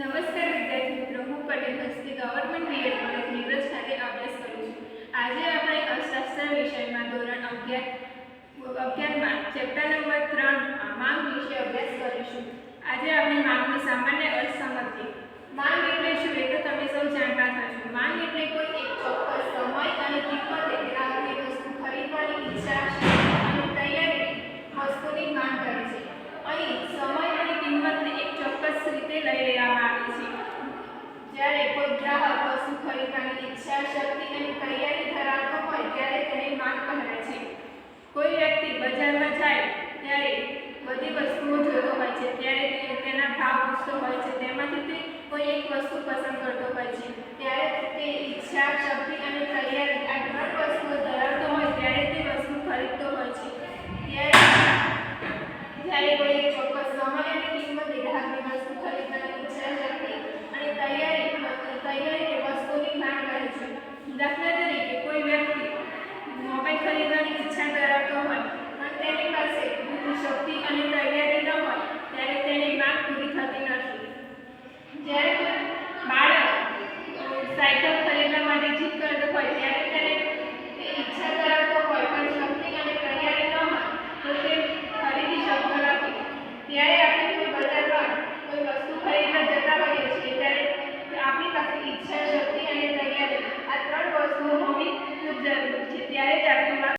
નમસ્કાર વિદ્યાર્થી મિત્રો, હું Patel Hasti, government B Ed college નિગ્રજ ખાતે અભ્યાસ કરું છું. આજે આપણે અર્થશાસ્ત્ર વિષયમાં ધોરણ અગિયાર, અગિયારમાં, ચેપ્ટર નંબર ત્રણ માંગ વિશે અભ્યાસ કરીશું. આજે આપણે માંગની સામાન્ય અર્થ સમજીએ માંગ એટલે શું એ તો તમે સૌ જાણતા થશો માંગ એટલે કોઈ એક ચોક્કસ સમય અને કિંમતે ગ્રાહકની વસ્તુ ખરીદવાની ઈચ્છા અને તૈયારી વસ્તુની માંગ કરે છે અહીં સમય અને કિંમતને એક રીતે લઈ લેવામાં આવે છે. જ્યારે કોઈ ગ્રાહક વસ્તુ ખરીદવાની ઈચ્છા, શક્તિ અને તૈયારી ધરાવતો હોય ત્યારે તેને માંગ કહેવાય છે. કોઈ વ્યક્તિ બજારમાં જાય ત્યારે બધી વસ્તુઓ જોતો હોય છે, ત્યારે તે તેના ભાવ પૂછતો હોય છે, તેમાંથી તે કોઈ એક વસ્તુ પસંદ કરતો હોય છે ત્યારે તે ઈચ્છા શક્તિ અને તૈયારી આ ત્રણ વસ્તુઓ ધરાવતો હોય ત્યારે તે વસ્તુ ખરીદતો હોય છે ત્યારે જ્યારે કોઈ એક ચોક્કસ સમય અને કિંમતે ગ્રાહકની વસ્તુ ખરીદવાની ઈચ્છા શક્તિ અને તૈયારી તૈયારી એ વસ્તુની માંગ કરે છે દાખલા તરીકે કોઈ વ્યક્તિ મોબાઈલ ખરીદવાની ઈચ્છા ધરાવતો હોય પણ તેની પાસે બુદ્ધિ શક્તિ અને તૈયારી ન હોય ત્યારે તેની માંગ પૂરી થતી નથી જ્યારે કોઈ બાળક અ, સાયકલ ખરીદવા માટે જીદ કરતો હોય ત્યારે તેને તે ઈચ્છા ધરાવતો હોય પણ શક્તિ અને તૈયારી ન હોય તો તે ખરીદી શકતો નથી ત્યારે આપણે કોઈ બજારમાં કોઈ વસ્તુ ખરીદવા જતા હોઈએ છીએ ત્યારે આપણી પાસે ઈચ્છા શક્તિ અને